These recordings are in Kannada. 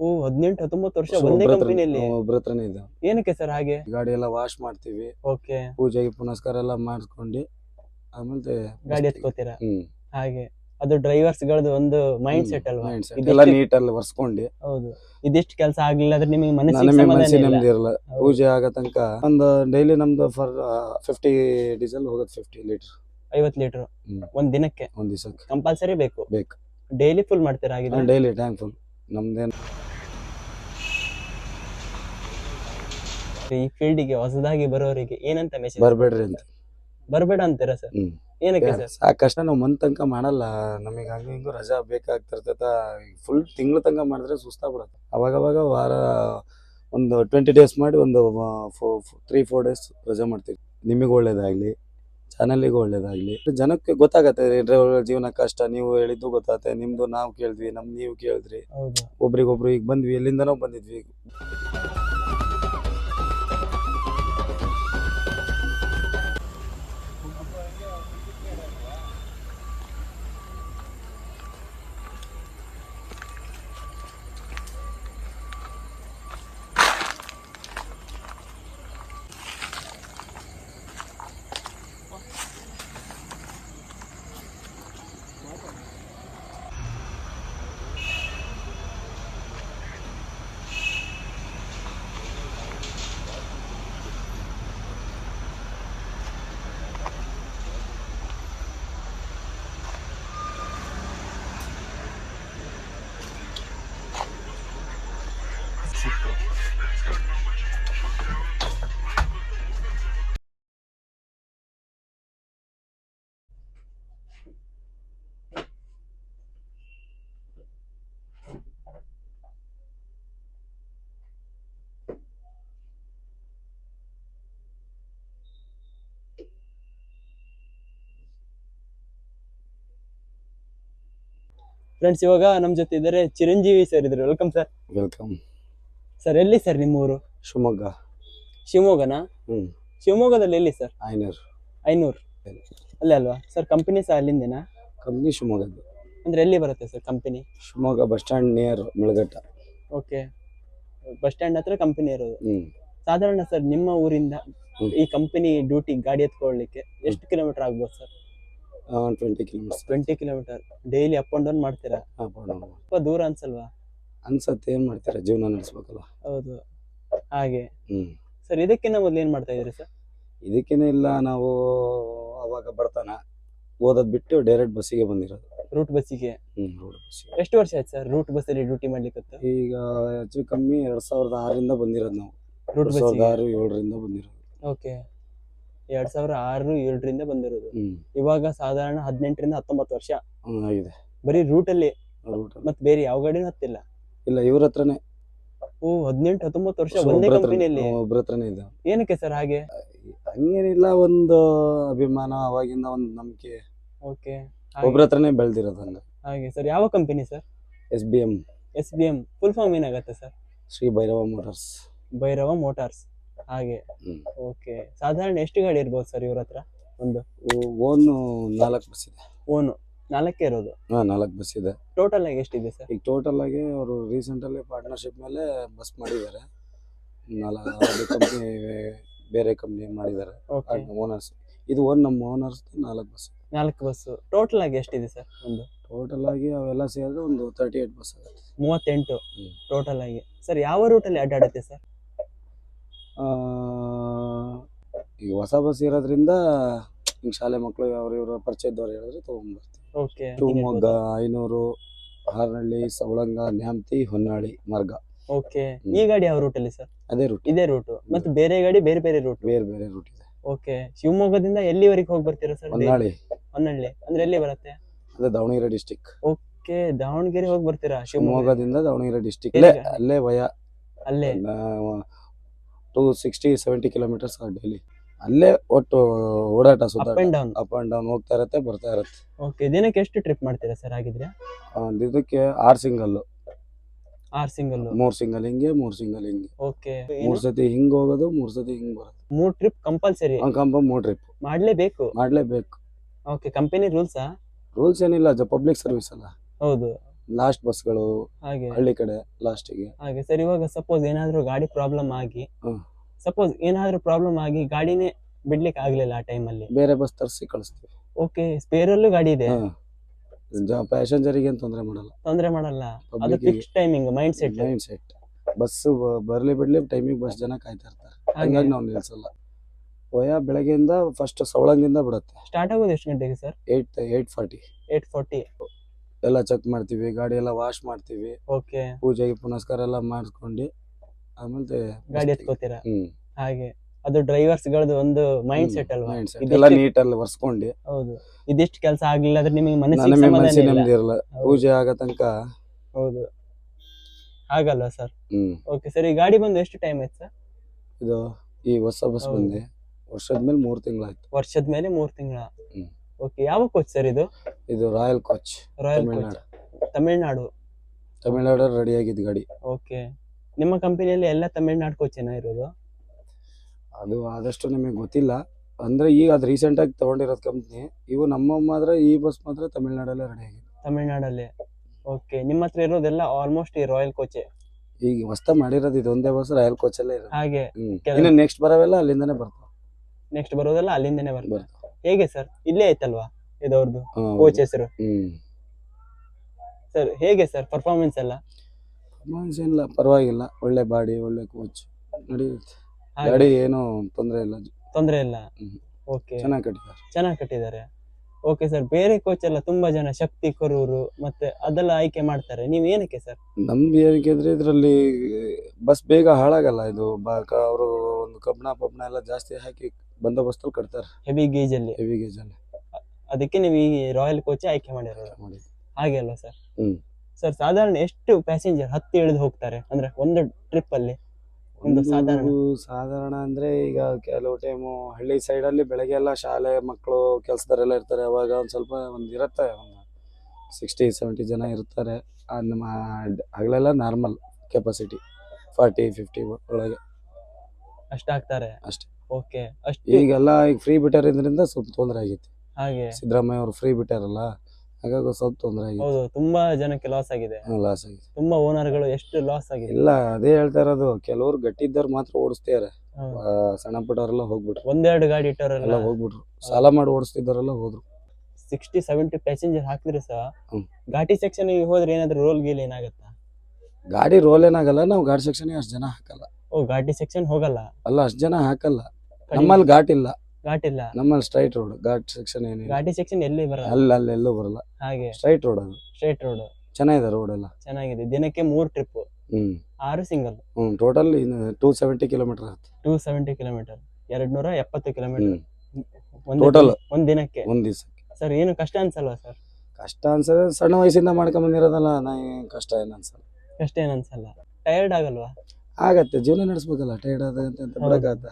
ಓ ಹದಿನೆಂಟು ಹತ್ತೊಂಬತ್ತು ವರ್ಷ ಒಂದೇ ಕಂಪನಿಯಲ್ಲಿ ಒಬ್ರ ಹತ್ರನೇ ಇದೆ. ಏನಕ್ಕೆ ಸರ್ ಹಾಗೆ? ಗಾಡಿ ಎಲ್ಲ ವಾಶ್ ಮಾಡ್ತೀವಿ. ಓಕೆ. ಪೂಜೆಗೆ ಪುನಸ್ಕಾರ ಎಲ್ಲ ಮಾಡಿಸ್ಕೊಂಡು ಆಮೇಲೆ ಗಾಡಿ ಎತ್ಕೋತೀರಾ? ಹ್ಮ್. ಹಾಗೆ. ಅದು ಡ್ರೈವರ್ಸ್ ಗಳದ್ದು ಒಂದು ಮೈಂಡ್ ಸೆಟ್ ಅಲ್ವಾ? ಇದೆಲ್ಲ ನೀಟ್ ಅಲ್ಲಿ ನೀಟಲ್ಲಿ ಹೌದು. ಇದಿಷ್ಟು ಕೆಲಸ ಆಗ್ಲಿಲ್ಲ ಅಂದ್ರೆ ನಿಮಗೆ ಮನಸ್ಸಿಗೆ. ನೆಮ್ಮದಿ ಇರಲ್ಲ. ಪೂಜೆ ಆಗೋ ತನಕ ಒಂದು ಡೈಲಿ ನಮ್ದು ಫಾರ್ ಫಿಫ್ಟಿ ಡೀಸೆಲ್ ಹೋಗುತ್ತೆ ಫಿಫ್ಟಿ ಲೀಟರ್ ಐವತ್ ಲೀಟರ್. ಒಂದ್ ದಿನಕ್ಕೆ? ಒಂದ್ ದಿವಸಕ್ಕೆ. ಕಂಪಲ್ಸರಿ ಬೇಕು? ಬೇಕು. ಡೈಲಿ ಫುಲ್ ಮಾಡ್ತೀರಾ ಡೈಲಿ ಟ್ಯಾಂಕ್ ಫುಲ್ ನಮ್ದೇನು ಈ ಫೀಲ್ಡಿಗೆ ಹೊಸದಾಗಿ ಬರೋರಿಗೆ ಏನಂತ ಮೆಸೇಜ್ ಬರಬೇಡ್ರಿ ಅಂತ. ಬರಬೇಡ ಅಂತೀರಾ ಸರ್ ಹ್ಮ್. ಏನಕ್ಕೆ ಸರ್ ಸಾಕಷ್ಟ ನಾವು ಮಂತ್ ತನಕ ಮಾಡಲ್ಲ. ನಮಗೆ ಹಂಗ ಹಿಂಗು ರಜಾ ಬೇಕಾಗ್ತಿರ್ತೈತ. ಫುಲ್ ತಿಂಗಳ ತನಕ ಮಾಡಿದ್ರೆ ಸುಸ್ತಾಗ್ಬಿಡತ್ತೆ. ಅವಾಗ ಅವಾಗ ವಾರ ಒಂದು ಟ್ವೆಂಟಿ ಡೇಸ್ ಮಾಡಿ ಒಂದು ತ್ರೀ ಫೋರ್ ಡೇಸ್ ರಜಾ ಮಾಡ್ತೀವಿ. ನಿಮಗೆ ಒಳ್ಳೇದಾಗ್ಲಿ ಚಾನಲಿಗೆ ಒಳ್ಳೇದಾಗ್ಲಿ. ಜನಕ್ಕೆ ಗೊತ್ತಾಗತ್ತೆ ಡ್ರೈವರ್ ಜೀವನ ಕಷ್ಟ ನೀವು ಹೇಳಿದ್ದು ಗೊತ್ತಾಗತ್ತೆ ನಿಮ್ದು ನಾವು ಕೇಳಿದ್ವಿ ನಮ್ ನೀವು ಕೇಳಿದ್ರಿ. ಒಬ್ರಿಗೊಬ್ರು ಈಗ ಬಂದ್ವಿ ಎಲ್ಲಿಂದನೋ ಬಂದಿದ್ವಿ. ಫ್ರೆಂಡ್ಸ್ ಇವಾಗ ನಮ್ಮ ಜೊತೆ ಇದ್ದಾರೆ ಚಿರಂಜೀವಿ ಸರ್ ಇದ್ರು. ವೆಲ್ಕಮ್ ಸರ್ ವೆಲ್ಕಮ್ ಸರ್ ಎಲ್ಲಿ ಸರ್ ನಿಮ್ಮ ಊರು ಶಿವಮೊಗ್ಗ. ಶಿವಮೊಗ್ಗನಾ? ಹ್ಮ್. ಶಿವಮೊಗ್ಗದಲ್ಲಿ ಎಲ್ಲಿ ಸರ್ ಐನೂರು. ಐನೂರು. ಅಲ್ಲೇ ಅಲ್ವಾ? ಸರ್ ಕಂಪನಿ ಸಹ ಅಲ್ಲಿಂದೇನಾ? ಕಂಪ್ನಿ ಶಿವಮೊಗ್ಗದ ಅಂದ್ರೆ ಎಲ್ಲಿ ಬರುತ್ತೆ sir company Shivamogga bus stand near Mulagatta okay bus stand ಹತ್ರ ಕಂಪನಿ ಇರೋದು. ಹ್ಮ್. ಸಾಧಾರಣ ಸರ್ ನಿಮ್ಮ ಊರಿಂದ ಈ ಕಂಪನಿ ಡ್ಯೂಟಿ ಗಾಡಿ ಎತ್ಕೊಳ್ಳಿಕ್ಕೆ ಎಷ್ಟು ಕಿಲೋಮೀಟರ್ ಆಗ್ಬೋದು sir twenty kilometres twenty kilometre daily up and down ಮಾಡ್ತೀರಾ? ಸ್ವಲ್ಪ ದೂರ ಅನ್ಸಲ್ವಾ? ಅನ್ಸತ್ತೆ ಏನು ಮಾಡ್ತೀರಾ? ಜೀವನ ನಡೆಸ್ಬೇಕಲ್ಲ. ಹೌದು. ಹಾಗೆ. ಹ್ಮ್. ಸರ್ ಇದಕ್ಕಿಂತ ಮೊದಲು ಏನು ಮಾಡ್ತಾ ಇದ್ರಿ ಸರ್ ಇದಕ್ಕೇನೆ ಇಲ್ಲ ನಾವು ಅವಾಗ ಬರ್ತಾನ. ಓದೋದ್ ಬಿಟ್ಟು ಡೈರೆಕ್ಟ್ ಬಸ್ಸಿಗೆ ಬಂದಿರೋದು. ರೂಟ್ ಬಸ್ಸಿಗೆ ಹ್ಮ್ ರೋಡ್ ಬಸ್ಸಿಗೆ ಎಷ್ಟು ವರ್ಷ ಆಯ್ತು ಸರ್ ರೂಟ್ ಬಸ್ಸಲ್ಲಿ ಡ್ಯೂಟಿ ಮಾಡ್ಲಿಕ್ಕೆ ಈಗ ಹೆಚ್ಚು ಕಮ್ಮಿ ಎರಡ್ ಸಾವಿರದ ಆರರಿಂದ ಬಂದಿರೋದು ನಾವು. ರೂಟ್ ಎರಡ್ ಸಾವಿರದ ಬಸ್ಸಿಗೆ ಆರು ಏಳರಿಂದ ಬಂದಿರೋದು. ಓಕೆ ಎರಡ್ ಸಾವಿರ ಆರು ಏಳರಿಂದ ಬಂದಿರೋದು. ಇವಾಗ ಸಾಧಾರಣ ಹದಿನೆಂಟರಿಂದ ಹತ್ತೊಂಬತ್ತು ವರ್ಷ. ಆಗಿದೆ. ಬರೀ ರೂಟ್ ಅಲ್ಲಿ. ಮತ್ ಮತ್ತೆ ಬೇರೆ ಯಾವ ಗಾಡಿನೂ ಹತ್ತಿಲ್ಲ. ಇಲ್ಲ ಇವ್ರ ಹತ್ರನೇ. ಓ ಹದಿನೆಂಟು ಹತ್ತೊಂಬತ್ತು ವರ್ಷ ಒಂದೇ ಕಂಪನಿಯಲ್ಲಿ ಒಬ್ರ ಹತ್ರನೇ ಇದೆ. ಏನಕ್ಕೆ ಸರ್ ಹಾಗೆ? ಹಂಗೇನಿಲ್ಲ ಒಂದು ಅಭಿಮಾನ ಅವಾಗಿಂದ ಒಂದು ನಂಬಿಕೆ. ಓಕೆ. ಒಬ್ರ ಹತ್ರನೇ ಬೆಳ್ದಿರೋದು ಹಂಗ. ಹಾಗೆ ಸರ್ ಯಾವ company sir? S B M S B M full form ಏನಾಗತ್ತೆ sir? Shri Bhairava motors Bhairava motors ಹಾಗೆ. ಓಕೆ ಸಾಧಾರಣ ಎಷ್ಟು ಗಾಡಿ ಇರ್ಬೋದು ಸರ್ ಇವ್ರ ಹತ್ರ? ಒಂದು? ಓನು ನಾಲ್ಕು ಬಸ್ ಇದೆ. ಓನು ನಾಲ್ಕೇ ಇರೋದು? ಹಾ ನಾಲ್ಕು ಬಸ್ ಇದೆ. ಟೋಟಲ್ ಆಗಿ ಎಷ್ಟಿದೆ ಸರ್ ಈಗ ಟೋಟಲ್ ಆಗಿ ಅವರು ರೀಸೆಂಟ್ ಅಲ್ಲಿ ಪಾರ್ಟ್ನರ್ಶಿಪ್ ಮೇಲೆ ಬಸ್ ಮಾಡಿದ್ದಾರೆ. ನಾಲ್ಕು ಕಂಪ್ನಿ ಬೇರೆ ಕಂಪ್ನಿ ಮಾಡಿದ್ದಾರೆ. ಓಕೆ ಓನರ್ಸ್ ಇದು ಓನ್ ನಮ್ಮ ಓನರ್ಸ್ ನಾಲ್ಕು ಬಸ್ ನಾಲ್ಕು ಬಸ್ ಟೋಟಲ್ ಆಗಿ ಎಷ್ಟಿದೆ ಸರ್ ಒಂದು? ಟೋಟಲ್ ಆಗಿ ಅವೆಲ್ಲ ಸೇರಿದ್ರೆ ಒಂದು ತರ್ಟಿ ಏಟ್ ಬಸ್ ಆಗುತ್ತೆ. ಮೂವತ್ತೆಂಟು. ಟೋಟಲ್ ಆಗಿ. ಸರ್ ಯಾವ ರೂಟಲ್ಲಿ ಅಡ್ಡಾಡುತ್ತೆ ಸರ್ ಈಗ ಹೊಸ ಬಸ್ ಇರೋದ್ರಿಂದ ಈಗ ಶಾಲೆ ಮಕ್ಕಳು ಅವ್ರ ಇವ್ರ ಪರಿಚಯದವ್ರು ಹೇಳಿದ್ರೆ ತೊಗೊಂಡ್ಬರ್ತೀವಿ ಓಕೆ ಶಿವಮೊಗ್ಗ ಐನೂರು ಹಾರನಹಳ್ಳಿ ಸವಳಂಗ ನ್ಯಾಮತಿ ಹೊನ್ನಾಳಿ ಮಾರ್ಗ. ಓಕೆ. ಈ ಗಾಡಿ ಯಾವ ಅಲ್ಲಿ ಸರ್ ಅದೇ ರೂಟ್ ಇದೇ ರೂಟ್ ಮತ್ತೆ ಬೇರೆ ಗಾಡಿ ಬೇರೆ ಬೇರೆ ರೂಟ್ ಬೇರೆ ಬೇರೆ ರೂಟ್ ಇದೆ. ಓಕೆ ಶಿವಮೊಗ್ಗದಿಂದ ಎಲ್ಲಿವರೆಗೆ ಹೋಗಿ ಬರ್ತೀರಾ ಸರ್ ಹೊನ್ನಾಳಿ. ಹೊನ್ನಳ್ಳಿ ಅಂದ್ರೆ ಎಲ್ಲಿ ಬರುತ್ತೆ? ಅದೇ ದಾವಣಗೆರೆ ಡಿಸ್ಟಿಕ್ ಓಕೆ ದಾವಣಗೆರೆ ಹೋಗಿ ಬರ್ತೀರಾ? ಶಿವಮೊಗ್ಗದಿಂದ? ದಾವಣಗೆರೆ ಡಿಸ್ಟಿಕ್ ಅಲ್ಲೇ ವಯ ಅಲ್ಲೇ? Two sixty seventy kilometres daily. ಅಲ್ಲೇ ಒಟ್ಟು ಓಡಾಟ up ಸುತ್ತಾಟ and down up and down ಹೋಗ್ತಾ ಇರತ್ತೆ ಬರ್ತಾ ಇರತ್ತೆ. ಓಕೆ ದಿನಕ್ಕೆ ಎಷ್ಟು ಟ್ರಿಪ್ ಮಾಡ್ತೀರಾ ಸರ್ ಹಾಗಿದ್ರೆ? ಒಂದ್ ಇದಕ್ಕೆ ಆರ್ ಸಿಂಗಲ್ ಆರ್ ಸಿಂಗಲ್ ಮೂರ್ ಸಿಂಗಲ್ ಹಿಂಗೆ ಮೂರ್ ಸಿಂಗಲ್ ಹಿಂಗೆ. ಓಕೆ ಮೂರ್ ಸತಿ ಹಿಂಗ್ ಹೋಗೋದು ಮೂರ್ ಸತಿ ಹಿಂಗ್ ಬರೋದು. ಮೂರ್ ಟ್ರಿಪ್ ಕಂಪಲ್ಸರಿ ಕಂಪ ಮೂರ್ ಟ್ರಿಪ್ ಮಾಡ್ಲೇಬೇಕು? ಮಾಡ್ಲೇಬೇಕು. ಓಕೆ ಕಂಪನಿ ರೂಲ್ಸಾ ರೂಲ್ಸ್ ಏನಿಲ್ಲ ಪಬ್ಲಿಕ್ ಸರ್ವಿಸ್ ಅಲ್ಲ. ಹೌದು. ಲಾಸ್ಟ್ ಬಸ್ಗಳು ಹಾಗೆ. ಹಳ್ಳಿ ಕಡೆ ಲಾಸ್ಟಿಗೆ ಹಾಗೆ. ಸರ್ ಇವಾಗ ಸಪೋಸ್ ಏನಾದ್ರೂ ಗಾಡಿ ಪ್ರಾಬ್ಲಮ್ ಆಗಿ ಹ್ಮ್. ಸಪೋಸ್ ಏನಾದ್ರೂ ಪ್ರಾಬ್ಲಮ್ ಆಗಿ ಗಾಡಿನೇ ಬಿಡ್ಲಿಕ್ಕೆ ಆಗ್ಲಿಲ್ಲ ಆ ಟೈಮಲ್ಲಿ ಬೇರೆ ಬಸ್ ತರಿಸಿ ಕಳಿಸ್ತೀವಿ. ಓಕೆ ಸ್ಪೇರ್ ಅಲ್ಲೂ ಗಾಡಿ ಇದೆ. ಪ್ಯಾಸೆಂಜರಿಗೆ ಏನು ತೊಂದರೆ ಮಾಡಲ್ಲ. ತೊಂದ್ರೆ ಮಾಡಲ್ಲ. ಅದು fix timing mind set mind set bus ಬರ್ಲಿ ಬಿಡ್ಲಿ ಟೈಮಿಗೆ ಬಸ್ ಜನ ಕಾಯ್ತಾ ಇರ್ತಾರೆ. ಹಾಗಾಗಿ ನಾವು ನಿಲ್ಸಲ್ಲ. ವಯ ಬೆಳಗ್ಗೆಯಿಂದ ಫಸ್ಟ್ ಸವಳಂಗಿಂದ ಬಿಡುತ್ತೆ. ಸ್ಟಾರ್ಟ್ ಆಗೋದು ಎಷ್ಟು ಗಂಟೆಗೆ sir eight eight forty eight forty ಎಲ್ಲ ಚೆಕ್ ಮಾಡ್ತೀವಿ ಗಾಡಿ ಎಲ್ಲ ವಾಶ್ ಮಾಡ್ತೀವಿ. ಓಕೆ ಪೂಜೆಗೆ ಪುನಸ್ಕಾರ ಎಲ್ಲ ಮಾಡಿಸ್ಕೊಂಡು ಆಮೇಲೆ ಗಾಡಿ ಎತ್ಕೋತೀರಾ? ಹ್ಮ್. ಹಾಗೆ. ಅದು ಡ್ರೈವರ್ಸ್ ಗಳದ್ದು ಒಂದು ಮೈಂಡ್ ಸೆಟ್ ಅಲ್ವಾ? ಮೈಂಡ್ ಸೆಟ್ ಅಲ್ಲಿ ಹೌದು. ಇದಿಷ್ಟು ಕೆಲಸ ಆಗ್ಲಿಲ್ಲ ಅಂದ್ರೆ ನಿಮಗೆ ಮನಸ್ಸಿಗೆ. ನೆಮ್ಮದಿ ಇರಲ್ಲ. ಪೂಜೆ ಆಗೋ ತನಕ ಹೌದು. ಆಗಲ್ಲ ಸರ್? ಓಕೆ ಸರ್ ಈ ಗಾಡಿ ಬಂದು ಎಷ್ಟು ಟೈಮ್ ಆಯ್ತು ಸರ್? ಇದು ಈ ಹೊಸ ಬಸ್. ಬಂದೆ. ವರ್ಷದ ಮೇಲೆ ಮೂರು ತಿಂಗಳಾಯ್ತು. ವರ್ಷದ ಮೇಲೆ ಮೂರ್ ತಿಂಗಳ. ಓಕೆ ಯಾವ ಕೋಚ್ ಸರ್ ಇದು? ಇದು royal coach royal coach Tamil Nadu Tamil Nadu Tamil Nadu ready ಆಗಿದ್ದು ಗಾಡಿ. ಓಕೆ ನಿಮ್ಮ ಕಂಪನಿಯಲ್ಲಿ ಎಲ್ಲ ತಮಿಳ್ನಾಡು ಏನ ಇರೋದು? ಅದು ಆದಷ್ಟು ನಿಮಗೆ ಗೊತ್ತಿಲ್ಲ. ಅಂದ್ರೆ ಈಗ ಅದು ರೀಸೆಂಟ್ ಆಗಿ ತಗೊಂಡಿರೋದು ಕಂಪ್ನಿ ಇವು ನಮ್ಮ ಮಾತ್ರ ಈ ಬಸ್ ಮಾತ್ರ ತಮಿಳ್ನಾಡಲ್ಲೇ ರೆಡಿ ಆಗಿದೆ ತಮಿಳ್ನಾಡಲ್ಲಿ ಓಕೆ ನಿಮ್ಮ ಹತ್ರ ಇರೋದೆಲ್ಲ ಆಲ್ಮೋಸ್ಟ್ ಈ ರಾಯಲ್ ಕೋಚ್ ಈಗ ಹೊಸ್ತ ಮಾಡಿರೋದು ಇದು ಒಂದೇ ಬಸ್ ರಾಯಲ್ ಕೋಚ್ ಅಲ್ಲೇ ಇರೋದು. ಹಾಗೆ. ಇನ್ನು ನೆಕ್ಸ್ಟ್ ಬರೋವೆಲ್ಲ ಅಲ್ಲಿಂದನೇ ಬರ್ತಾವೆ ನೆಕ್ಸ್ಟ್ ಬರೋದೆಲ್ಲ ಅಲ್ಲಿಂದನೇ ಬರ್ತಾವ ಹೇಗೆ ಸರ್? ಇಲ್ಲೇ ಐತಲ್ವಾ? ಇದವ್ರದ್ದು ಅವ್ರದ್ದು ಕೋಚ್ ಹೆಸರು. ಸರ್ ಹೇಗೆ ಸರ್ ಪರ್ಫಾರ್ಮೆನ್ಸ್ ಎಲ್ಲ? ಪರ್ಫಾರ್ಮೆನ್ಸ್ ಏನಿಲ್ಲ ಪರವಾಗಿಲ್ಲ. ಒಳ್ಳೆ ಬಾಡಿ ಒಳ್ಳೆ ಕೋಚ್ ನಡೆಯುತ್ತೆ ಗಾಡಿ ಏನು ತೊಂದರೆ ಇಲ್ಲ. ತೊಂದರೆ ಇಲ್ಲ? ಓಕೆ ಚೆನ್ನಾಗಿ ಕಟ್ಟಿದ್ದಾರೆ. ಚೆನ್ನಾಗಿ ಕಟ್ಟಿದ್ದಾರೆ. ಓಕೆ ಸರ್ ಬೇರೆ ಕೋಚ್ ಎಲ್ಲ ತುಂಬಾ ಜನ ಶಕ್ತಿ ಕೊರೂರು ಮತ್ತೆ ಅದೆಲ್ಲ ಆಯ್ಕೆ ಮಾಡ್ತಾರೆ. ನೀವ್ ಏನಕ್ಕೆ ಸರ್ ನಮ್ದು ಏನಕ್ಕೆ ಅಂದ್ರೆ ಇದರಲ್ಲಿ ಬಸ್ ಬೇಗ ಹಾಳಾಗಲ್ಲ. ಇದು ಅವರು ಒಂದು ಕಬ್ಬಣ ಪಬ್ಣ ಎಲ್ಲ ಜಾಸ್ತಿ ಹಾಕಿ ಬಂದೋಬಸ್ತಲ್ಲಿ ಕಟ್ತಾರೆ. ಹೆವಿ ಗೇಜ್ ಅಲ್ಲಿ. ಹೆವಿ ಗೇಜ್ ಅಲ್ಲಿ. ಅದಕ್ಕೆ ನೀವು ಈ ರಾಯಲ್ ಕೋಚ್ ಆಯ್ಕೆ ಮಾಡಿರೋದು. ಹಾಗೆ ಅಲ್ವಾ ಸರ್. ಸರ್ ಸಾಧಾರಣ ಎಷ್ಟು ಪ್ಯಾಸೆಂಜರ್ ಹತ್ತಿ ಇಳಿದು ಹೋಗ್ತಾರೆ? ಅಂದ್ರೆ ಒಂದು ಟ್ರಿಪ್ ಅಲ್ಲಿ? ಒಂದು ಸಾಧಾರಣ. ಸಾಧಾರಣ ಅಂದ್ರೆ ಈಗ ಕೆಲವು ಟೈಮು ಹಳ್ಳಿ ಸೈಡ್ ಅಲ್ಲಿ ಬೆಳಗ್ಗೆ ಎಲ್ಲ ಶಾಲೆ ಮಕ್ಕಳು ಕೆಲಸದವರೆಲ್ಲ ಇರ್ತಾರೆ. ಅವಾಗ ಒಂದ್ ಸ್ವಲ್ಪ ಒಂದ್ ಇರುತ್ತೆ ಒಂದು ಸಿಕ್ಸ್ಟಿ ಸೆವೆಂಟಿ ಜನ ಇರ್ತಾರೆ. ನಮ್ಮ ಹಗಲೆಲ್ಲ ನಾರ್ಮಲ್ ಕೆಪಾಸಿಟಿ ಫಾರ್ಟಿ ಫಿಫ್ಟಿ ಒಳಗೆ. ಅಷ್ಟಾಗ್ತಾರೆ ಅಷ್ಟೇ. ಓಕೆ ಅಷ್ಟು ಈಗೆಲ್ಲ ಈಗ ಫ್ರೀ ಬಿಟ್ಟಿರೋದ್ರಿಂದ ಸ್ವಲ್ಪ ತೊಂದರೆ ಆಗೈತಿ. ಹಾಗೆ. ಸಿದ್ದರಾಮಯ್ಯ ಅವ್ರು ಫ್ರೀ ಬಿಟ್ಟಾರಲ್ಲ? ಹಾಗಾಗಿ ಸ್ವಲ್ಪ ತೊಂದರೆ ಆಗಿದೆ ಹೌದು ತುಂಬಾ ಜನಕ್ಕೆ ಲಾಸ್ ಆಗಿದೆ. ಲಾಸ್ ಆಗಿದೆ. ತುಂಬಾ ಓನರ್ಗಳು ಎಷ್ಟು ಲಾಸ್ ಆಗಿದೆ? ಇಲ್ಲ ಅದೇ ಹೇಳ್ತಾ ಇರೋದು ಕೆಲವರು ಗಟ್ಟಿದ್ದವ್ರು ಮಾತ್ರ ಓಡಿಸ್ತಾರೆ. ಸಣ್ಣ ಪುಟ್ಟವರೆಲ್ಲ ಹೋಗ್ಬಿಟ್ರು. ಒಂದೆರಡು ಗಾಡಿ ಎಲ್ಲ ಇಟ್ಟವರೆಲ್ಲ ಹೋಗ್ಬಿಟ್ರು. ಸಾಲ ಮಾಡಿ ಓಡಿಸ್ತಿದ್ದವರೆಲ್ಲ ಹೋದ್ರು. ಸಿಕ್ಸ್ಟಿ ಸೆವೆಂಟಿ ಪ್ಯಾಸೆಂಜರ್ ಹಾಕಿದ್ರೆ ಸಹ ಹ್ಮ್. ಘಾಟಿ ಸೆಕ್ಷನ್ ಹೋದ್ರೆ ಏನಾದ್ರು ರೋಲ್ ಗೀಲ್ ಏನಾಗತ್ತಾ? ಗಾಡಿ ರೋಲ್ ಏನಾಗಲ್ಲ ನಾವು ಗಾಡಿ ಸೆಕ್ಷನ್ ಅಷ್ಟು ಜನ ಹಾಕಲ್ಲ. ಓ ಘಾಟಿ ಸೆಕ್ಷನ್ ಹೋಗಲ್ಲ? ಅಲ್ಲ ಅಷ್ಟು ಜನ ಹಾಕಲ್ಲ. ಕಡಿಮೆ. ನಮ್ಮಲ್ಲಿ ಘಾಟ್ ಇಲ್ಲ. ಘಾಟ್ ಇಲ್ಲ. ನಮ್ಮಲ್ಲಿ ಸ್ಟ್ರೈಟ್ ರೋಡ್ ಘಾಟ್ ಸೆಕ್ಷನ್ ಏನಿಲ್ಲ. ಘಾಟಿ ಸೆಕ್ಷನ್ ಎಲ್ಲಿ ಬರಲ್ಲ. ಅಲ್ಲಿ ಅಲ್ಲಿ ಎಲ್ಲೂ ಬರಲ್ಲ. ಹಾಗೆ. ಸ್ಟ್ರೈಟ್ ರೋಡ್ ಅದು. ಸ್ಟ್ರೈಟ್ ರೋಡ್ ಚೆನ್ನಾಗಿದೆ ರೋಡ್ ಎಲ್ಲ. ಚೆನ್ನಾಗಿದೆ. ದಿನಕ್ಕೆ ಮೂರ್ ಟ್ರಿಪ್ ಹ್ಮ್. ಆರು single hmm total two seventy kilometre ಆಗುತ್ತೆ ಟೂ ಸೆವೆಂಟಿ ಕಿಲೋಮೀಟರ್ ಎರಡ್ ನೂರ ಎಪ್ಪತ್ತು ಕಿಲೋಮೀಟರ್ ಒಂದು ಟೋಟಲ್ ಒಂದ್ ದಿನಕ್ಕೆ. ಒಂದ್ ದಿವಸ ಸರ್ ಏನು ಕಷ್ಟ ಅನ್ಸಲ್ವಾ ಸರ್? ಕಷ್ಟ ಅನ್ಸಲ್ಲ ಸಣ್ಣ ವಯಸ್ಸಿಂದ ಮಾಡ್ಕೊಂಡ್ ಬಂದಿರೋದಲ್ಲ ನಾ ಏನ್ ಕಷ್ಟ ಏನು ಅನ್ಸಲ್ಲ. ಕಷ್ಟ ಏನ್ ಅನ್ಸಲ್ಲ. ಟಯರ್ಡ್ ಆಗಲ್ವಾ? ಆಗತ್ತೆ. ಜೀವನ ನಡೆಸ್ಬೇಕಲ್ಲ. ಟೈರ್ಡ್ ಆದ ಅಂತ ಹೌದು. ಬಿಡಕ್ಕಾಗತ್ತ?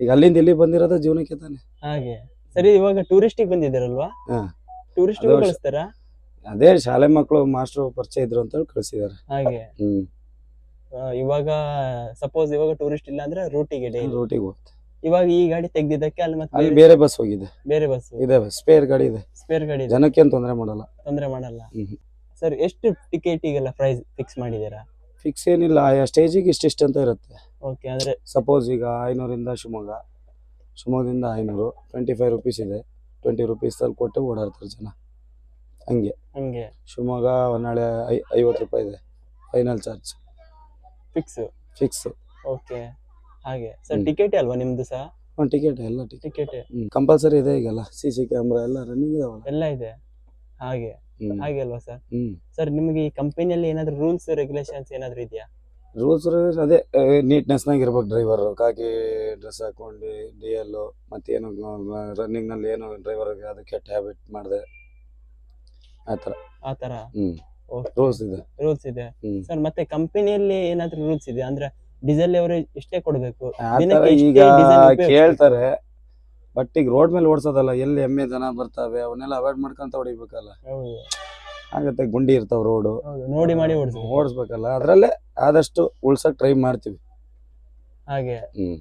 ಈಗ ಅಲ್ಲಿಂದ ಇಲ್ಲಿ ಬಂದಿರೋದು ಜೀವನಕ್ಕೆ ತಾನೆ. ಹಾಗೆ. ಸರಿ ಇವಾಗ ಟೂರಿಸ್ಟಿಗೆ ಬಂದಿದ್ದೀರಲ್ವಾ? ಹಾ. ಟೂರಿಸ್ಟ್ ಅದು ವರ್ಷ- ಕಳಿಸ್ತಾರಾ? ಅದೇ ಶಾಲೆ ಮಕ್ಕಳು ಮಾಸ್ಟರ್ ಪರಿಚಯ ಇದ್ರು ಅಂತ ಹೇಳಿ ಕಳಿಸಿದಾರೆ ಹಾಗೆ. ಹ್ಮ್. ಆ, ಇವಾಗ ಸಪೋಸ್ ಇವಾಗ ಟೂರಿಸ್ಟ್ ಇಲ್ಲ ಅಂದ್ರೆ ರೂಟಿಗೆ ಡೈಲಿ ರೂಟಿಗೆ ಹೋಗ್ತೀವಿ ಇವಾಗ ಈ ಗಾಡಿ ತೆಗ್ದಿದ್ದಕ್ಕೆ ಅಲ್ಲಿ ಮತ್ತೆ ಅಲ್ಲಿ ಬೇರೆ- ಬೇರೆ ಬಸ್ ಹೋಗಿದೆ. ಬೇರೆ ಬಸ್ ಇದೆ ಸ್ಪೇರ್ ಗಾಡಿ ಇದೆ. ಸ್ಪೇರ್ ಗಾಡಿ ಇದೆ, ಜನಕ್ಕೇನು ತೊಂದರೆ ಮಾಡಲ್ಲ. ತೊಂದ್ರೆ ಮಾಡಲ್ಲ. ಹ್ಮ್. ಸರ್ ಎಷ್ಟು ಟಿಕೆಟಿಗೆಲ್ಲ ಪ್ರೈಸ್ ಫಿಕ್ಸ್ ಮಾಡಿದ್ದೀರಾ? ಫಿಕ್ಸ್ ಏನಿಲ್ಲ ಆಯಾ ಸ್ಟೇಜಿಗೆ ಇಷ್ಟಿಷ್ಟು ಅಂತ ಇರುತ್ತೆ. ಓಕೆ ಅಂದ್ರೆ ಸಪೋಸ್ ಈಗ ಐನೂರಿಂದ ಶಿವಮೊಗ್ಗ ಶಿವಮೊಗ್ಗದಿಂದ ಐನೂರು ಟ್ವೆಂಟಿ ಫೈವ್ ರುಪೀಸ್ ಇದೆ ಟ್ವೆಂಟಿ ರುಪೀಸಲ್ಲಿ ಕೊಟ್ಟು ಓಡಾಡ್ತಾರೆ ಜನ. ಹಂಗೆ. ಹಂಗೆ. ಶಿವಮೊಗ್ಗ ಹೊನ್ನಾಳೆ ಐ ಐವತ್ತು ರೂಪಾಯಿ ಇದೆ. Final charge fix fix okay ಹಾಗೆ. ಸರ್. ಟಿಕೆಟ್ ಅಲ್ವಾ ನಿಮ್ದು ಸಹ? ಒಂದು ಟಿಕೆಟ್ ಎಲ್ಲ ಟಿಕೆಟ್ ಟಿಕೆಟ್ ಕಂಪಲ್ಸರಿ ಇದೆ ಈಗಲ್ಲ. ಸಿ ಸಿ ಕ್ಯಾಮ್ರಾ ಎಲ್ಲ ರನ್ನಿಂಗ್ ಇದೆ ಎಲ್ಲ ಇದೆ. ಹಾಗೆ. ಹಾಗೆ ಅಲ್ವಾ ಸರ್? ಹ್ಞೂ ಸರ್ ನಿಮಗೆ ಈ ಕಂಪನಿಯಲ್ಲಿ ಏನಾದರೂ ರೂಲ್ಸ್ ರೆಗ್ಯುಲೇಷನ್ಸ್ ಏನಾದರೂ ಇದೆಯಾ? ರೂಲ್ಸ್ ಅದೇ ನೀಟ್ನೆಸ್ನಾಗ ಇರ್ಬೇಕು ಡ್ರೈವರ್ ಕಾಕಿ ಡ್ರೆಸ್ ಹಾಕೊಂಡು ಡಿ ಮತ್ತೇನು ರನ್ನಿಂಗ್ನಲ್ಲಿ ಏನು ಡ್ರೈವರ್ಗೆ ಅದು ಕೆಟ್ಟ ಹ್ಯಾಬಿಟ್ ಮಾಡಿದೆ. ಆ ಥರ. ಆ ಹ್ಞೂ ಓಕೆ ರೂಲ್ಸ್ ಇದೆ. ರೂಲ್ಸ್ ಇದೆ. ಹ್ಮ್. ಸರ್ ಮತ್ತೆ ಕಂಪನಿಯಲ್ಲಿ ಏನಾದ್ರು ರೂಲ್ಸ್ ಇದೆ ಅಂದ್ರೆ ಡೀಸೆಲ್ ಅವರೇಜ್ ಇಷ್ಟೇ ಕೊಡಬೇಕು. ಆ ದಿನಕ್ಕೆ ಇಷ್ಟೇ ಈಗ diesel ಉಪಯೋಗಿಸ್ಬೇಕು. ಕೇಳ್ತಾರೆ. ಬಟ್ ಈಗ ರೋಡ್ ಮೇಲೆ ಓಡಿಸೋದಲ್ಲ ಎಲ್ಲಿ ಎಮ್ಮೆ ದನ ಬರ್ತಾವೆ ಅವನ್ನೆಲ್ಲ ಅವಾಯ್ಡ್ ಮಾಡ್ಕೊಂತ ಹೊಡಿಬೇಕಲ್ಲ. ಹೌದು. ಆಗತ್ತೆ ಗುಂಡಿ ಇರ್ತಾವ ರೋಡು ಹೌದು ನೋಡಿ ಮಾಡಿ ಓಡಿಸಿ ಓಡಿಸ್ಬೇಕಲ್ಲ ಅದ್ರಲ್ಲೇ ಆದಷ್ಟು ಉಳ್ಸಕ್ ಟ್ರೈ ಮಾಡ್ತೀವಿ. ಹಾಗೆ. ಹ್ಮ್.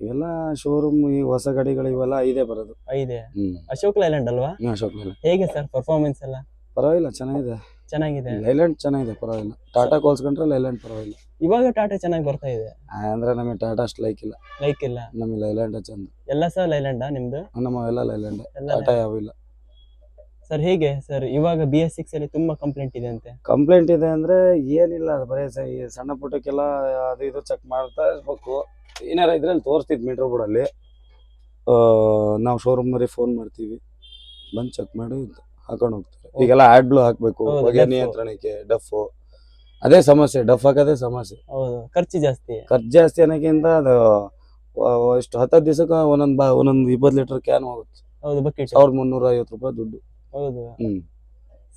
ಇವೆಲ್ಲ ಶೋರೂಮ್ ಈ ಹೊಸ ಗಾಡಿಗಳು ಇವೆಲ್ಲ ಐದೇ ಬರೋದು. ಐದೆ. ಹ್ಮ್. ಅಶೋಕ್ ಲೈಲ್ಯಾಂಡ್ ಅಲ್ವಾ? ಅಶೋಕ್ ಲೈಲ್ಯಾಂಡ್ ಹೇಗೆ ಸರ್ ಪರ್ಫಾರ್ಮೆನ್ಸ್ ಎಲ್ಲ? ಪರವಾಗಿಲ್ಲ ಚೆನ್ನಾಗಿದೆ. ಚೆನ್ನಾಗಿದೆ. ಲೈಲ್ಯಾಂಡ್ ಚೆನ್ನಾಗಿದೆ ಪರವಾಗಿಲ್ಲ. ಟಾಟಾ ಕೋಲ್ಸ್ಕೊಂಡ್ರೆ ಲೈಲ್ಯಾಂಡ್ ಪರವಾಗಿಲ್ಲ. ಇವಾಗ ಟಾಟಾ ಚೆನ್ನಾಗಿ ಬರ್ತಾ ಇದೆ? ಅಂದ್ರೆ ನಮಗೆ ಟಾಟಾ ಅಷ್ಟು ಲೈಕ್ ಇಲ್ಲ. ಲೈಕ್ ಇಲ್ಲ. ನಮಗೆ ಲೈಲ್ಯಾಂಡ್ ಚಂದ. ಎಲ್ಲ ಸಹ ಲೈಲ್ಯಾಂಡ ನಿಮ್ದು? ನಮ್ಮವೆಲ್ಲ ಲೈಲ್ಯಾಂಡ್ ಎಲ್ಲ ಟಾಟಾ ಯಾವ ಇಲ್ಲ. ಸರ್ ಹೇಗೆ? ಸರ್ ಇವಾಗ ಬಿ ಎಸ್ ಸಿಕ್ಸ್ ಅಲ್ಲಿ ತುಂಬಾ ಕಂಪ್ಲೇಂಟ್ ಇದೆ ಅಂತೆ. ಕಂಪ್ಲೇಂಟ್ ಇದೆ ಅಂದ್ರೆ ಏನಿಲ್ಲ ಅದು ಬರೀ ಸ- ಈ ಸಣ್ಣ ಪುಟ್ಟಕ್ಕೆಲ್ಲ ಅದು ಇದು ಚೆಕ್ ಮಾಡ್ತಾ ಇರ್ಬೇಕು. ಏನಾರ ಇದ್ರೆ ಅಲ್ಲಿ ತೋರಿಸ್ತಿದ್ ಮೀಟರ್ ಬೋರ್ಡಲ್ಲಿ ನಾವು ಶೋರೂಮ್ ಮರಿ ಫೋನ್ ಮಾಡ್ತೀವಿ. ಬಂದು ಚೆಕ್ ಮಾಡಿ ಹಾಕೊಂಡು ಹೋಗ್ತಾರೆ. ಈಗೆಲ್ಲ ಆಡ್ ಬ್ಲೂ ಹಾಕ್ಬೇಕು ಹೌದು, ಹೊಗೆ duff. ನಿಯಂತ್ರಣಕ್ಕೆ ಡಫ್ ಅದೇ ಸಮಸ್ಯೆ ಡಫ್ ಹಾಕೋದೇ ಸಮಸ್ಯೆ. ಹೌದು ಖರ್ಚು ಜಾಸ್ತಿ. ಖರ್ಚು ಜಾಸ್ತಿ ಅನ್ನೋಕ್ಕಿಂತ ಅದು ಇಷ್ಟು ಎಷ್ಟು ಹತ್ತತ್ತು ದಿವಸಕ್ಕೆ ಒಂದೊಂದು ಬಾ ಒಂದೊಂದು ಇಪ್ಪತ್ತು ಲೀಟರ್ ಕ್ಯಾನ್ ಹೋಗುತ್ತೆ. ಹೌದು ಬಕೆಟ್ ಸಾವಿರದ ಮುನ್ನೂರ ಐವತ್ತು ರೂಪಾಯಿ ದುಡ್ಡು. ಹೌದು. ಹ್ಮ್.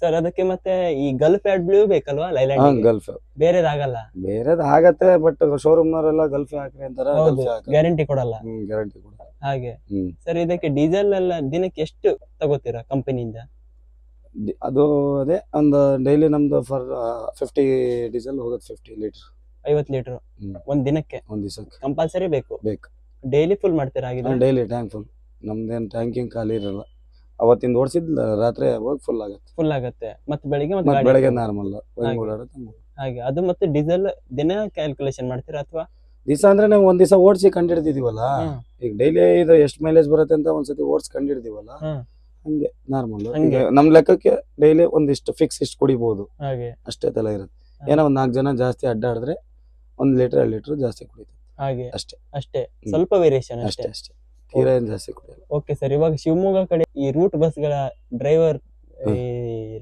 ಸರ್ ಅದಕ್ಕೆ ಮತ್ತೆ ಈ ಗಲ್ಫ್ ಎರಡ್ ಬ್ಲೂ ಬೇಕಲ್ವಾ ಹಾ ಲೈಲ್ಯಾಂಡ್ ಗಲ್ಫ್ ಬೇರೆದಾಗಲ್ಲ ಬೇರೆದ್ ಆಗತ್ತೆ ಬಟ್ ಶೋರೂಮ್ನವರೆಲ್ಲ ಗಲ್ಫ್ ಹಾಕ್ರಿ ಅಂತಾರ ಹೌದು ಗ್ಯಾರಂಟಿ ಕೊಡಲ್ಲ. ಹ್ಮ್ ಗ್ಯಾರಂಟಿ ಕೊಡಲ್ಲ ಹಾಗೆ. ಹ್ಮ್. ಸರ್ ಇದಕ್ಕೆ ಡೀಸೆಲ್ ಎಲ್ಲ ದಿನಕ್ಕೆ ಎಷ್ಟು ತಗೋತೀರಾ ಕಂಪನಿಯಿಂದ? ಡಿ- ಅದು ಅದೇ ಒಂದು ಡೈಲಿ ನಮ್ದು ಫಾರ್ ಫಿಫ್ಟಿ ಡೀಸೆಲ್ ಹೋಗುತ್ತೆ ಫಿಫ್ಟಿ ಲೀಟರ್. ಐವತ್ ಲೀಟರ್ ಹ್ಮ್. ಒಂದ್ ದಿನಕ್ಕೆ? ಒಂದ್ ದಿವಸಕ್ಕೆ. ಕಂಪಲ್ಸರಿ ಬೇಕು? ಬೇಕು. ಡೈಲಿ ಫುಲ್ ಮಾಡ್ತೀರಾ ಹಾಗಿದ್ರೆ? Daily tank full. ನಮ್ದೇನು ಟ್ಯಾಂಕಿಂಗ್ ಖಾಲಿ ಇರಲ್ಲ. ಅವತ್ತಿಂದ ಓಡಿಸಿದ್ ರಾತ್ರಿ ಹೋಗಿ ಫುಲ್ ಆಗುತ್ತೆ. ಫುಲ್ ಆಗುತ್ತೆ. ಮತ್ತೆ ಬೆಳಿಗ್ಗೆ ಮತ್ತೆ ಮತ್ತೆ ಗಾಡಿ ಬೆಳಗ್ಗೆ ನಾರ್ಮಲ್ ಹಾಗೆ. ಹಾಗೆ. ಅದು ಮತ್ತೆ ಡೀಸೆಲ್ ದಿನ ಕ್ಯಾಲ್ಕುಲೇಷನ್ ಮಾಡ್ತೀರಾ ಅಥವಾ? ದಿವಸ ಅಂದ್ರೆ ನಾವು ಒಂದ್ ದಿವಸ ಓಡಿಸಿ ಕಂಡಿಡ್ದಿದೀವಲ್ಲ? ಈಗ ಡೈಲಿ ಇದು ಎಷ್ಟು ಮೈಲೇಜ್ ಬರುತ್ತೆ ಅಂತ ಒಂದ್ಸತಿ ಓಡಿಸಿ ಕಂಡಿಡ್ದಿವಲ್ಲ? ಹ್ಮ್. ಹಂಗೆ ನಾರ್ಮಲ್ ಹಂಗೆ. ನಮ್ ಲೆಕ್ಕಕ್ಕೆ ಡೈಲಿ ಒಂದಿಷ್ಟು ಫಿಕ್ಸ್ ಇಷ್ಟು ಕುಡಿಬಹುದು ಹಾಗೆ. ಅಷ್ಟೇ ತಲೆ ಇರುತ್ತೆ. ಹಾ. ಏನೋ ಒಂದ್ ನಾಲ್ಕು ಜನ ಜಾಸ್ತಿ ಅಡ್ಡಾಡಿದ್ರೆ ಒಂದ್ ಲೀಟರ್ ಎರಡು ಲೀಟರ್ ಜಾಸ್ತಿ ಕುಡಿತಾರೆ ಹಾಗೆ. ಅಷ್ಟೇ. ಅಷ್ಟೇ. ಸ್ವಲ್ಪ ವೇರಿಯೇಷನ್ ಅಷ್ಟೇ. ಅಷ್ಟೇ ಅಷ್ಟೇ. ತೀರಾ ಏನು ಜಾಸ್ತಿ ಕುಡಿಯಲ್ಲ ಓಕೆ ಸರ್ ಇವಾಗ ಶಿವಮೊಗ್ಗ ಕಡೆ ಈ ರೂಟ್ ಬಸ್ಗಳ ಡ್ರೈವರ್ ಈ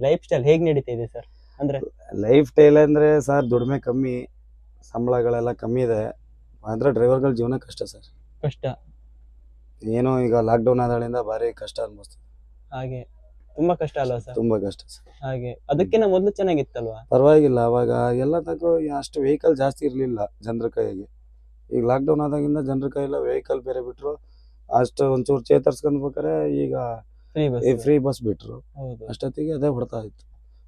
ಲೈಫ್ ಸ್ಟೈಲ್ ಹೇಗೆ ನಡೀತಾ ಇದೆ ಸರ್ ಅಂದ್ರೆ ಲೈಫ್ ಸ್ಟೈಲ್ ಅಂದ್ರೆ ಸರ್ ದುಡಿಮೆ ಕಮ್ಮಿ ಸಂಬಳಗಳೆಲ್ಲ ಕಮ್ಮಿ ಇದೆ. ಆದ್ರೆ ಡ್ರೈವರ್ಗಳ ಜೀವನ ಕಷ್ಟ ಸರ್ ಕಷ್ಟ. ಏನೋ ಈಗ ಲಾಕ್ಡೌನ್ ಆದಾಳಿಂದ ಭಾರಿ ಕಷ್ಟ ಅನ್ಬೋದು ಹಾಗೆ. ತುಂಬಾ ಕಷ್ಟ ಅಲ್ವಾ ಸರ್ ತುಂಬಾ ಕಷ್ಟ ಸರ್ ಹಾಗೆ. ಅದಕ್ಕಿಂತ ಮೊದಲು ಚೆನ್ನಾಗಿತ್ತಲ್ವಾ? ಪರವಾಗಿಲ್ಲ. ಅವಾಗ ಎಲ್ಲ ತನಕ ಅಷ್ಟು ವೆಹಿಕಲ್ ಜಾಸ್ತಿ ಇರಲಿಲ್ಲ ಜನರ ಕೈಗೆ. ಈಗ ಲಾಕ್ಡೌನ್ ಆದಾಗಿಂದ ಜನರ ಕೈಯೆಲ್ಲ ವೆಹಿಕಲ್ ಬೇರೆ ಬಿಟ್ರು ಅಷ್ಟು ಒಂಚೂರು ಚೇತರಿಸ್ಕೊಂಡ್ಬೇಕಾರೆ ಈಗ ಫ್ರೀ ಬಸ್ ಈ ಫ್ರೀ ಬಸ್ ಬಿಟ್ರು. ಹೌದು. ಅಷ್ಟೊತ್ತಿಗೆ ಅದೇ ಹೊಡ್ತಾ ಇತ್ತು.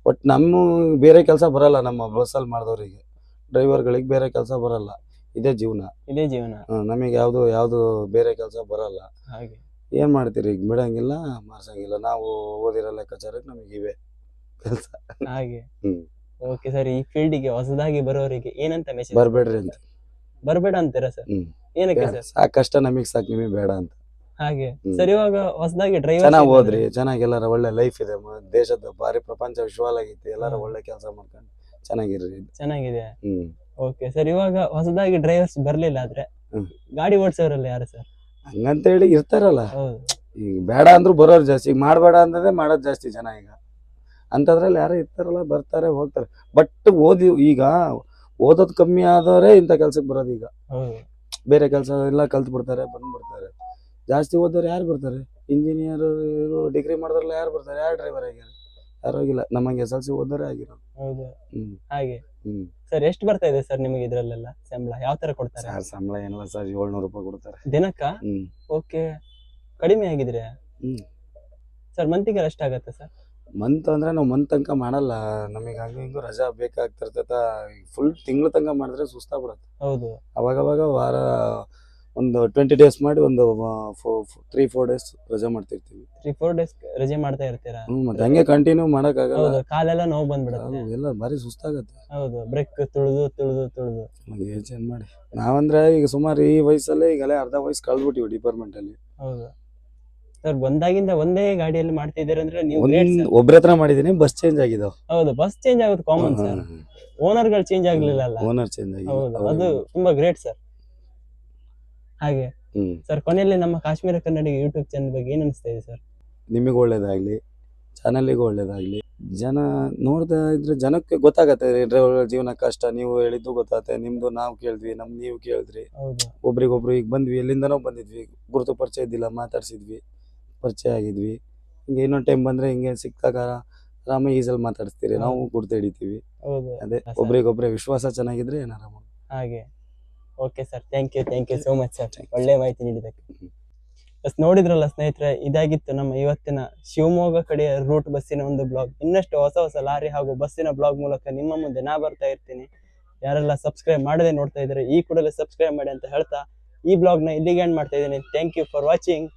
ಬಟ್ ನಮ್ಮ ಬೇರೆ ಕೆಲಸ ಬರಲ್ಲ ನಮ್ಮ ಬಸ್ಸಲ್ಲಿ ಮಾಡಿದವರಿಗೆ. ಡ್ರೈವರ್ಗಳಿಗೆ ಬೇರೆ ಕೆಲಸ ಬರಲ್ಲ. ಇದೇ ಜೀವನ. ಇದೇ ಜೀವನ. ನಮಗೆ ಯಾವುದು ಯಾವುದು ಬೇರೆ ಕೆಲಸ ಬರಲ್ಲ. ಹಾಗೆ. ಏನು ಮಾಡ್ತೀರಿ? ಈಗ ಬಿಡಂಗಿಲ್ಲ ಮಾರ್ಸಂಗಿಲ್ಲ ನಾವು ಓದಿರೋ ಲೆಕ್ಕಾಚಾರಕ್ಕೆ ನಮಗೆ ಇವೆ ಕೆಲಸ. ಹಾಗೆ. ಹ್ಮ್. Okay sir. ಈ ಫೀಲ್ಡಿಗೆ ಹೊಸದಾಗಿ ಬರೋರಿಗೆ ಏನಂತ ಮೆಸೇಜ್ ಬರಬೇಡ್ರಿ ಅಂತ. ಬರಬೇಡ ಅಂತೀರಾ ಸರ್? ಹ್ಮ್. ಏನಕ್ಕೆ ಸರ್? ಸಾಕು ಕಷ್ಟ ನಮಗೆ ಸಾಕು ನಿಮಗೆ ಬೇಡ ಅಂತ. ಹಾಗೆ. ಸರಿ ಇವಾಗ ಹೊಸದಾಗಿ ಡ್ರೈವರ್ ಚೆನ್ನಾಗಿ ಓದ್ರಿ ಚೆನ್ನಾಗಿ ಎಲ್ಲಾರ ಒಳ್ಳೆ ಲೈಫ್ ಇದೆ. ಮ- ದೇಶದ ಭಾರಿ ಪ್ರಪಂಚ ವಿಶ್ವಾಲ ಆಗೈತಿ. ಎಲ್ಲಾರ ಹ್ಮ್. ಒಳ್ಳೆ ಕೆಲಸ ಮಾಡ್ಕೊಂಡು ಚೆನ್ನಾಗಿರ್ರಿ ಚೆನ್ನಾಗಿದೆ. ಹ್ಮ್. ಓಕೆ ಸರ್ ಇವಾಗ ಹೊಸದಾಗಿ ಡ್ರೈವರ್ಸ್ ಬರ್ಲಿಲ್ಲ ಆದ್ರೆ ಹ್ಮ್. ಗಾಡಿ ಓಡಿಸೋರಲ್ಲ ಯಾರು ಸರ್? ಹಂಗಂತ ಹೇಳಿ ಇರ್ತಾರಲ್ಲ. ಹೌದು. ಈಗ ಬೇಡ ಅಂದ್ರೂ ಬರೋರು ಜಾಸ್ತಿ. ಈಗ ಮಾಡಬೇಡ ಅಂದ್ರೆ ಮಾಡೋದು ಜಾಸ್ತಿ ಜನ ಈಗ. ಅಂತದ್ರಲ್ಲಿ ಯಾರೋ ಇರ್ತಾರಲ್ಲ ಬರ್ತಾರೆ ಹೋಗ್ತಾರೆ. ಬಟ್ ಓದಿ ಈಗ ಓದೋದು ಕಮ್ಮಿ ಆದವರೇ ಇಂಥ ಕೆಲ್ಸಕ್ಕೆ ಬರೋದು ಈಗ. ಹೌದು. ಬೇರೆ ಕೆಲಸ ಎಲ್ಲ ಕಲ್ತು ಬಿಡ್ತಾರೆ ಬಂದ್ಬಿಡ್ತಾರೆ. ಜಾಸ್ತಿ ಓದೋರು ಯಾರು ಬರ್ತಾರೆ? ಇಂಜಿನಿಯರ್ ಡಿಗ್ರಿ ಮಾಡಿದ್ರಲ್ಲ ಯಾರು ಬರ್ತಾರೆ? ಯಾರು ಡ್ರೈವರ್ ಆಗ್ಯಾರ ಯಾರು ಆಗಿಲ್ಲ. ನಮಗೆ ಎಸ್ ಎಲ್ ಸಿ ಓದೋರೇ ಆಗಿರೋ ಹೌದು. ಹ್ಮ್. ಹಾಗೆ. ಹ್ಮ್. ಸರ್ ಎಷ್ಟು ಬರ್ತಾ ಇದೆ ಸರ್ ನಿಮಗೆ ಇದ್ರಲ್ಲೆಲ್ಲ ಸಂಬಳ? ಯಾವ ತರ ಕೊಡ್ತಾರೆ? ಸರ್ ಸಂಬಳ ಏನಿಲ್ಲ ಸರ್ ಏಳ್ನೂರು ರೂಪಾಯಿ ಕೊಡ್ತಾರೆ. ದಿನಕ್ಕ? ಹ್ಮ್. ಓಕೆ. ಕಡಿಮೆ ಆಗಿದ್ರೆ? ಹ್ಮ್. ಸರ್ ಮಂತಿಗೆ ಎಷ್ಟಾಗತ್ತೆ ಸರ್? ಮಂತ್ ಅಂದ್ರೆ ನಾವು ಮಂತ್ ತನಕ ಮಾಡಲ್ಲ. ನಮಗೆ ಹಂಗೆ ಹಿಂಗು ರಜಾ ಬೇಕಾಗ್ತಿರ್ತೈತ. ಫುಲ್ ತಿಂಗ್ಳು ತನಕ ಮಾಡಿದ್ರೆ ಸುಸ್ತಾಗ್ಬಿಡತ್ತೆ. ಹೌದು. ಅವಾಗ ಅವಾಗ ವಾರ ಒಂದು ಟ್ವೆಂಟಿ ಡೇಸ್ ಮಾಡಿ ಒಂದು ತ್ರೀ ಫೋರ್ ಡೇಸ್ ರಜಾ ಮಾಡ್ತಿರ್ತೀವಿ. ತ್ರೀ ಫೋರ್ ಡೇಸ್ ರಜೆ ಮಾಡ್ತಾ ಇರ್ತೀರಾ? ಹ್ಞೂ ಮತ್ತೆ ಹಂಗೆ ಕಂಟಿನ್ಯೂ ಮಾಡೋಕ್ಕಾಗಲ್ಲ. ಹೌದು ಕಾಲೆಲ್ಲ ನೋವು ಬಂದ್ಬಿಡುತ್ತೆ. ಎಲ್ಲ ಭಾರಿ ಸುಸ್ತಾಗತ್ತೆ. ಹೌದು ಬ್ರೇಕ್ ತುಳಿದು ತುಳಿದು ತುಳಿದು. ಯೋಚನೆ ಮಾಡಿ. ನಾವಂದ್ರೆ ಈಗ ಸುಮಾರು ಈ ವಯಸ್ಸಲ್ಲೇ ಈಗಲೇ ಅರ್ಧ ವಯಸ್ಸು ಕಳ್ದ್ಬಿಟ್ಟಿವಿ ಡಿಪಾರ್ಟ್ಮೆಂಟ್ ಅಲ್ಲಿ. ಹೌದು. ಸರ್ ಒಂದಾಗಿಂದ ಒಂದೇ ಗಾಡಿಯಲ್ಲಿ ಮಾಡ್ತಿದ್ದೀರ ಅಂದ್ರೆ ನೀವು great sir. ಒಬ್ರ ಹತ್ರ ಮಾಡಿದೀನಿ ಬಸ್ ಚೇಂಜ್ ಆಗಿದಾವ್ ಹೌದು ಬಸ್ ಚೇಂಜ್ ಆಗೋದು ಕಾಮನ್ ಸರ್. ಓನರ್ಗಳು ಚೇಂಜ್ ಆಗ್ಲಿಲ್ಲ ಅಲ್ಲ? ಓನರ್ ಚೇಂಜ್ ಹೌದು ಅದು ಆಗಿದೆ ತುಂಬಾ ಗ್ರೇಟ್ ಸರ್. ಹಾಗೆ. ಹ್ಮ್. ಸರ್ ಕೊನೆಯಲ್ಲಿ ನಮ್ಮ ಕಾಶ್ಮೀರ ಕನ್ನಡಿಗ ಯೂಟ್ಯೂಬ್ ಚಾನಲ್ ಬಗ್ಗೆ ಏನ್ ಅನಿಸ್ತಾ ಇದೆ ಸರ್? ನಿಮಗೆ ಒಳ್ಳೇದಾಗ್ಲಿ ಚಾನಲಿಗೂ ಒಳ್ಳೇದಾಗ್ಲಿ. ಜನ ನೋಡ್ತಾ ಇದ್ರೆ ಜನಕ್ಕೆ ಗೊತ್ತಾಗತ್ತೆ ಡ್ರೈವರ್ ಜೀವನ ಕಷ್ಟ ನೀವು ಹೇಳಿದ್ದು ಗೊತ್ತಾಗತ್ತೆ ನಿಮ್ದು ನಾವು ಕೇಳಿದ್ವಿ ನಮ್ ನೀವು ಕೇಳಿದ್ರಿ. ಹೌದು. ಒಬ್ರಿಗೊಬ್ರು ಈಗ ಬಂದ್ವಿ ಎಲ್ಲಿಂದನೋ ಬಂದಿದ್ವಿ ಗುರುತು ಪರಿಚಯ ಇದ್ದಿಲ್ಲ ಮಾತಾಡ್ಸಿದ್ವಿ. ಪರಿಚಯ ಆಗಿದ್ವಿ. ಹಿಂಗೆ ಇನ್ನೊಂದು ಟೈಮ್ ಬಂದ್ರೆ ಹಿಂಗೆ ಸಿಕ್ಕಾಗ ಆರಾಮ ಈಸಲ್ಲಿ ಮಾತಾಡಿಸ್ತೀರಿ ನಾವು ಗುರ್ತು ಹಿಡಿತೀವಿ. ಹೌದು. ಅದೇ ಹಾ, sir. ಒಬ್ರಿಗೊಬ್ರೆ ವಿಶ್ವಾಸ ಚೆನ್ನಾಗಿದ್ರೆ ಏನಾರಾಮ. ಹಾಗೆ. Okay sir thank you thank you so much sir Thank you. ಒಳ್ಳೆ ಮಾಹಿತಿ ನೀಡಿದ್ದಕ್ಕೆ. ಬಸ್ ನೋಡಿದ್ರಲ್ಲ ಸ್ನೇಹಿತರೆ ಇದಾಗಿತ್ತು ನಮ್ಮ ಇವತ್ತಿನ ಶಿವಮೊಗ್ಗ ಕಡೆಯ ರೂಟ್ ಬಸ್ಸಿನ ಒಂದು ಬ್ಲಾಗ್ ಇನ್ನಷ್ಟು ಹೊಸ ಹೊಸ ಲಾರಿ ಹಾಗೂ ಬಸ್ಸಿನ ಬ್ಲಾಗ್ ಮೂಲಕ ನಿಮ್ಮ ಮುಂದೆ ನಾ ಬರ್ತಾ ಇರ್ತೀನಿ. ಯಾರೆಲ್ಲ ಸಬ್ಸ್ಕ್ರೈಬ್ ಮಾಡದೆ ನೋಡ್ತಾ ಇದ್ದಾರೆ ಈ ಕೂಡಲೇ ಸಬ್ಸ್ಕ್ರೈಬ್ ಮಾಡಿ ಅಂತ ಹೇಳ್ತಾ ಈ ಬ್ಲಾಗ್ನ ಇಲ್ಲಿಗೆ ಎಂಡ್ ಮಾಡ್ತಾ ಇದ್ದೀನಿ. Thank you for watching